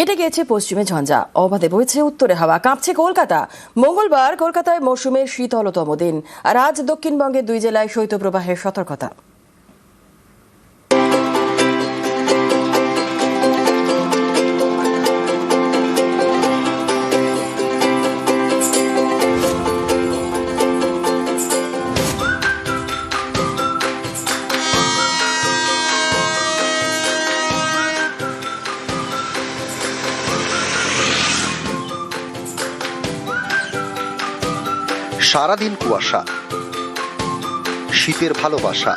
কেটে গিয়েছে পশ্চিমে ঝঞ্ঝা। অবাধে বইছে উত্তরে হাওয়া। কাঁপছে কলকাতা। মঙ্গলবার কলকাতায় মৌসুমের শীতলতম দিন। আর আজ দক্ষিণবঙ্গের দুই জেলায় শৈত্যপ্রবাহের সতর্কতা। সারাদিন কুয়াশা, শীতের ভালোবাসা।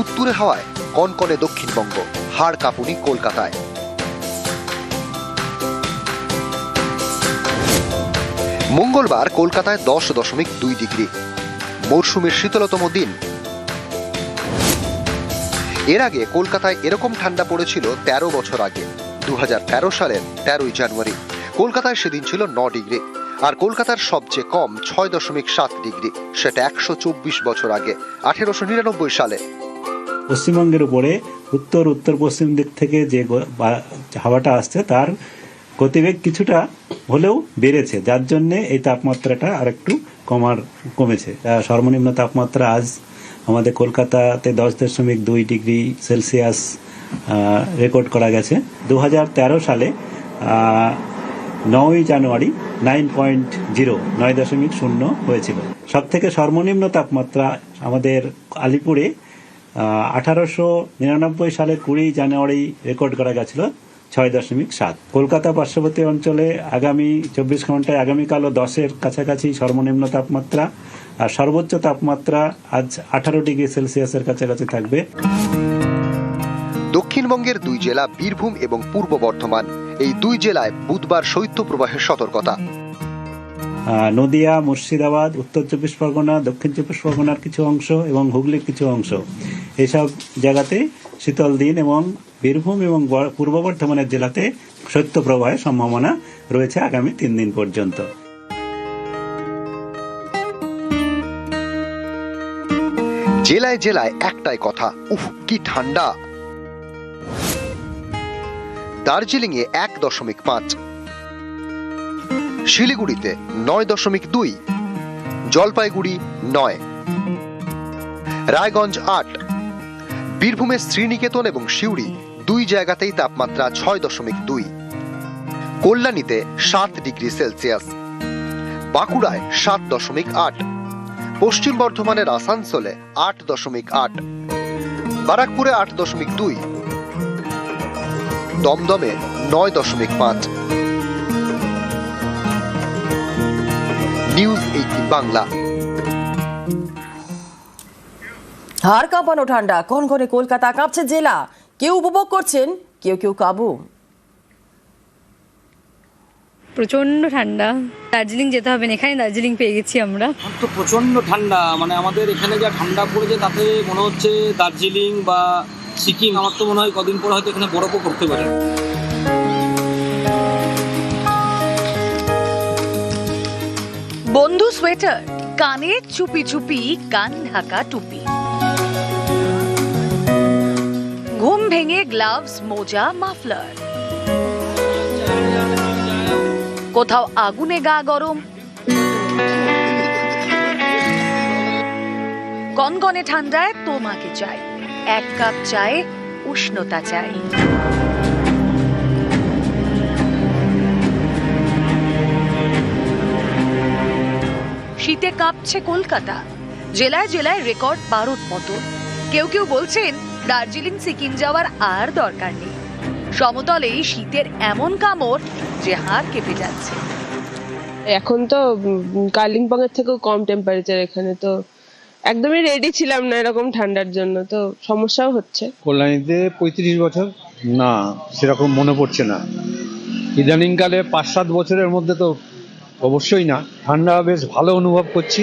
উত্তরে হাওয়ায়, কনকনে দক্ষিণবঙ্গ, হাড় কাঁপুনি কলকাতায়। মঙ্গলবার কলকাতায় দশ দশমিক দুই ডিগ্রি। মরশুমের শীতলতম দিন। এর আগে কলকাতায় এরকম ঠান্ডা পড়েছিল তেরো বছর আগে দু হাজার তেরো সালের তেরোই জানুয়ারি। কলকাতায় সেদিন ছিল ন ডিগ্রি, আর কলকাতার সবচেয়ে কম ছয় দশমিক সাত ডিগ্রি, সেটা একশো চব্বিশ বছর আগে, আঠেরোশো নিরানব্বই সালে। পশ্চিমবঙ্গের উপরে উত্তর উত্তর পশ্চিম দিক থেকে যে হাওয়াটা আসছে, তার গতিবেগ কিছুটা হলেও বেড়েছে, যার জন্য এই তাপমাত্রাটা আর একটু কমার, কমেছে। সর্বনিম্ন তাপমাত্রা আজ আমাদের কলকাতাতে দশ দশমিক দুই ডিগ্রি সেলসিয়াস রেকর্ড করা গেছে। দু হাজার তেরো সালে নয়ই জানুয়ারি নাইন পয়েন্ট জিরো, নয় দশমিক শূন্য হয়েছিল। সব থেকে সর্বনিম্ন তাপমাত্রা আমাদের আলিপুরে আঠারোশো নিরানব্বই সালের কুড়ি জানুয়ারি রেকর্ড করা গেছিল, ছয় দশমিক সাত। কলকাতা পার্শ্ববর্তী অঞ্চলে আগামী চব্বিশ ঘন্টায় আগামীকালও দশের কাছাকাছি সর্বনিম্ন তাপমাত্রা, আর সর্বোচ্চ তাপমাত্রা আজ আঠারো ডিগ্রি সেলসিয়াসের কাছাকাছি থাকবে। দক্ষিণবঙ্গের দুই জেলা, বীরভূম এবং পূর্ব বর্ধমান এই দুই জেলায় বুধবার শৈত্য প্রবাহের সতর্কতা নদিয়া মুর্শিদাবাদ উত্তর চব্বিশ পরগনা দক্ষিণ চব্বিশ পরগনার কিছু অংশ এবং হুগলির কিছু অংশ। এসব জায়গাতে শীতল দিন এবং বীরভূম এবং পূর্ব বর্ধমানের জেলাতে শৈত্য প্রবাহের সম্ভাবনা রয়েছে আগামী তিন দিন পর্যন্ত। জেলায় জেলায় একটাই কথা উফ কি ঠান্ডা। দার্জিলিং এ এক দশমিক পাঁচ। শিলিগুড়িতে নয় দশমিক দুই। জলপাইগুড়ি নয়। রায়গঞ্জ আট। বীরভূমের শ্রীনিকেতন এবং সিউড়ি দুই জায়গাতেই তাপমাত্রা ছয় দশমিক দুই। কল্যাণীতে সাত ডিগ্রি সেলসিয়াস। বাঁকুড়ায় সাত দশমিক আট। পশ্চিম বর্ধমানের আসানসোলে আট দশমিক আট। বারাকপুরে আট দশমিক দুই। দমদমে নয় দশমিক পাঁচ। News eighteen Bangla. হাড় কাঁপানো ঠান্ডা কনকনে কলকাতা কাঁপছে জেলা। কেউ উপভোগ করছেন কেউ কেউ কাবু। প্রচণ্ড ঠান্ডা। দার্জিলিং যেতে হবে না এখানে দার্জিলিং পেয়ে গেছি আমরা। তো প্রচণ্ড ঠান্ডা মানে আমাদের এখানে যা ঠান্ডা পড়েছে তাতে মনে হচ্ছে দার্জিলিং বা সিকিম, আমার তো মনে হয় কদিন পর হয়তো এখানে বরফও করতে পারে। বন্ধু সোয়েটার, কানে চুপি চুপি, কান ঢাকা টুপি। ঘুম ভেঙে গ্লাভস মোজা, মাফলার। কোথাও আগুনে গা গরম। কনকনে ঠান্ডায় তোমাকে চাই। এক কাপ চায়ে উষ্ণতা চাই। শীতে কাঁপছে কলকাতা। জেলায় জেলায় রেকর্ড বারুদ পতন কেউ কেউ বলছেন, দার্জিলিং, সিকিম যাওয়ার আর দরকার নেই। সমতলেই শীতের এমন কামড় যে হাড় কেঁপে যাচ্ছে। এখন তো কালিম্পং এর থেকেও কম টেম্পারেচার এখানে, তো একদমই রেডি ছিলাম না এরকম ঠান্ডার জন্য তো সমস্যাও হচ্ছে। কল্যাণীতে পঁয়ত্রিশ বছর? না সেরকম মনে পড়ছে না। ইদানিংকালে পাঁচ সাত বছরের মধ্যে তো অবশ্যই না। ঠান্ডা বেশ ভালো অনুভব করছি।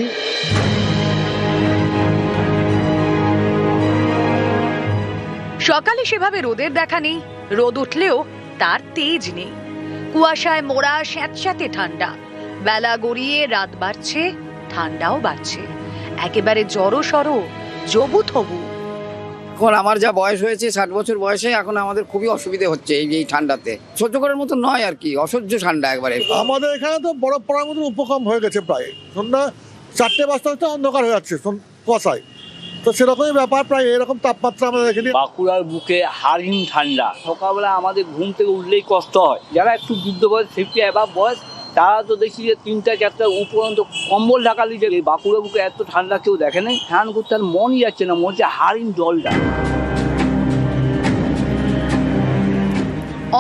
সকালে সেভাবে রোদের দেখা নেই। রোদ উঠলেও তার তেজ নেই। কুয়াশায় মোড়া স্যাঁতস্যাঁতে ঠান্ডা। বেলা গড়িয়ে রাত বাড়ছে ঠান্ডাও বাড়ছে। একেবারে জড়ো সড়ো জবু থবু। এখন আমার যা বয়স হয়েছে ষাট বছর বয়সে এখন আমাদের খুবই অসুবিধে হচ্ছে এই এই ঠান্ডাতে। সহ্য করার মতো নয় আর কি অসহ্য ঠান্ডা একবারে। আমাদের এখানে তো বরফ পড়ার মতো উপকম হয়ে গেছে প্রায়। সন্ধ্যা চারটে বাজতে বাজতে অন্ধকার হয়ে যাচ্ছে কুয়াশায়। তো সেরকমই ব্যাপার প্রায় এরকম তাপমাত্রা আমরা দেখিনি বাঁকুড়ার বুকে হারিম ঠান্ডা। সকালবেলা আমাদের ঘুম থেকে উঠলেই কষ্ট হয়। যারা একটু বৃদ্ধ বয়স ফিফটি অ্যাবাভ বয়স তারা তো দেখছি যে তিনটা চারটা উপরন্ত কম্বল ঢাকা এই বাঁকুড়া বুকে এত ঠান্ডা কেউ দেখে নাই। স্নান করতে আর মনই যাচ্ছে না মনে হচ্ছে হারিম জলটা।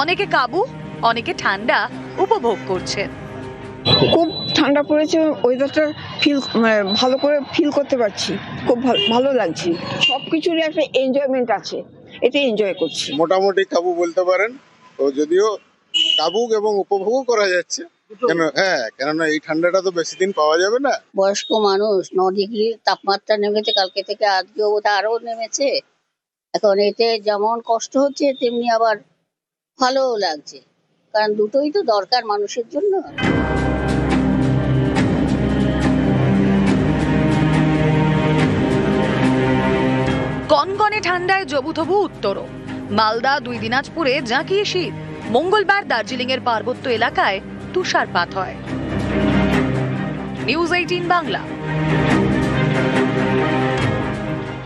অনেকে কাবু অনেকে ঠান্ডা উপভোগ করছেন। খুব ঠান্ডা পড়েছে ওয়েদারটা ফিল মানে ভালো করে ফিল করতে পারছি। খুব ভালো ভালো লাগছে। সব কিছুরই একটা এনজয়মেন্ট আছে। এটা এনজয় করছি। মোটামুটি কাবু বলতে পারেন। তো যদিও কাবু এবং উপভোগও করা যাচ্ছে। কেন হ্যাঁ কেননা এই ঠান্ডাটা তো বেশি দিন পাওয়া যাবে না। বয়স্ক মানুষ ন ডিগ্রি তাপমাত্রা নেমেছে কালকে থেকে আজকেও বোধ আরও নেমেছে। এখন এতে যেমন কষ্ট হচ্ছে তেমনি আবার ভালোও লাগছে। কারণ দুটোই তো দরকার মানুষের জন্য। কনকনে ঠান্ডায় জবুথবু উত্তর। মালদা দুই দিনাজপুরে জাঁকিয়ে শীত। মঙ্গলবার দার্জিলিং এর পার্বত্য এলাকায় তুষারপাত হয়। News eighteen Bangla.